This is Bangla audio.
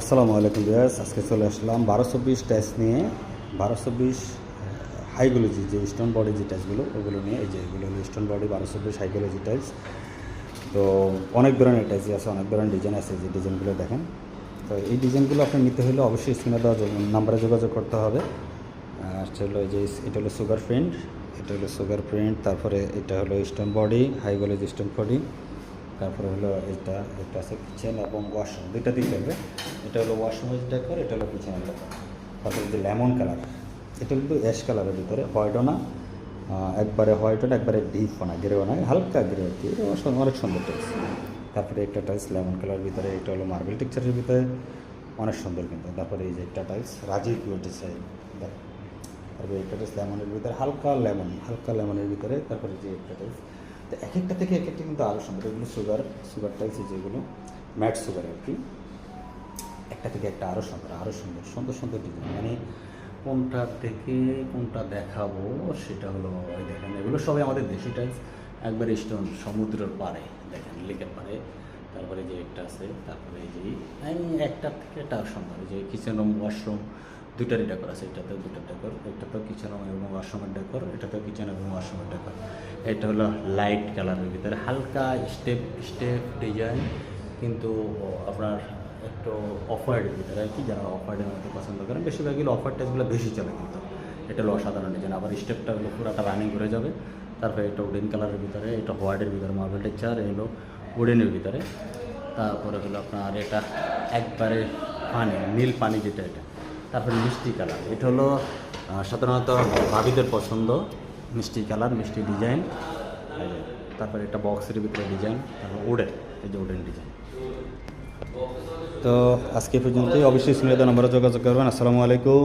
আসসালামু আলাইকুম বিয়াস আজকে চলে আসলাম বারো চব্বিশ টাইস নিয়ে। বারো চব্বিশ হাইগোলজি যে স্টোন বডি যে টাইসগুলো ওগুলো নিয়ে এই যে এগুলো হলো স্টোন বডি বারো চব্বিশ হাইগোলজি টাইলস তো অনেক ধরনের টাইসই আছে, অনেক ধরনের ডিজাইন আছে, যে ডিজাইনগুলো দেখেন। তো এই ডিজাইনগুলো আপনি নিতে হলে অবশ্যই স্ক্রিনে দেওয়া নাম্বারে যোগাযোগ করতে হবে। আর হলো যে এটা হলো সুগার প্রিন্ট এটা হলো সুগার প্রিন্ট তারপরে এটা হলো স্টোন বডি হাইগোলজি স্টোন বডি তারপরে হলো এটা এটা আছে কিচেন এবং ওয়াশরুম দুইটা দিক থাকবে এটা হলো ওয়াশরুমের ডেকর এটা হলো কিচেনের ডেকর তারপরে যে লেমন কালার এটা কিন্তু অ্যাশ কালারের ভিতরে হোয়াইটও না একবারে হোয়াইটও না, একবারে ডিপও না গ্রেও না, হালকা গ্রে আর কি অনেক সুন্দর টাইস তারপরে একটা টাইলস লেমন কালার ভিতরে, এটা হলো মার্বেল টেক্সচারের ভিতরে, অনেক সুন্দর কিন্তু। তারপরে এই যে একটা টাইলস রাজি কিউটি সাইড তারপরে একটা টাইলস লেমনের ভিতরে, হালকা লেমন হালকা লেমনের ভিতরে, তারপরে যে একটা টাইলস তো এক একটা থেকে এক একটা কিন্তু আরও সুন্দর। এগুলো সুগার সুগার টাইলস যেগুলো ম্যাট সুগার আর কি, একটা থেকে একটা আরও সুন্দর আরও সুন্দর সুন্দর সুন্দর ডিজাইন মানে কোনটা থেকে কোনটা দেখাবো সেটা হলো ওই দেখেন, এগুলো সবাই আমাদের দেশি টাইলস একবার স্টোন সমুদ্রের পাড়ে, দেখেন লেকের পাড়ে। তারপরে যে একটা আছে, তারপরে এই যে একটা থেকে একটা সুন্দর যে কিচেন রুম ওয়াশরুম দুইটারই ডেকর আছে, এটাতেও দুটো ডেকর, এটাতেও কিচেন এবং ওয়াশরুমের ডেকর, এটাতেও কিচেন এবং ওয়াশরুমের ডেকর। এটা হলো লাইট কালারের ভিতরে, হালকা স্টেপ স্টেপ ডিজাইন, কিন্তু আপনার একটু অফার্ডের ভিতরে আর কি, যারা অফার্ডের মধ্যে পছন্দ করেন বেশিরভাগ এগুলো অফার টাইপগুলো বেশি চলে কিন্তু। এটা হলো অসাধারণ ডিজাইন আবার স্টেপটা হলো পুরোটা রানিং করে যাবে। তারপরে এটা উডেন কালারের ভিতরে, এটা হোয়াইটের ভিতরে মার্বেল টেক্সচার এলো উডেনের ভিতরে। তারপরে হলো আপনার এটা একবারে পানি, নীল পানি যেটা এটা। তারপরে মিষ্টি কালার। এটা হলো সাধারণত ভাবিদের পছন্দ, মিষ্টি কালার, মিষ্টি ডিজাইন। তারপরে একটা বক্সের ভিতরে ডিজাইন, তারপর উডেন এই যে উডেন ডিজাইন। তো আজকে পর্যন্তই। অবশ্যই শুনে তো নম্বরে যোগাযোগ করবেন। আসসালামু আলাইকুম।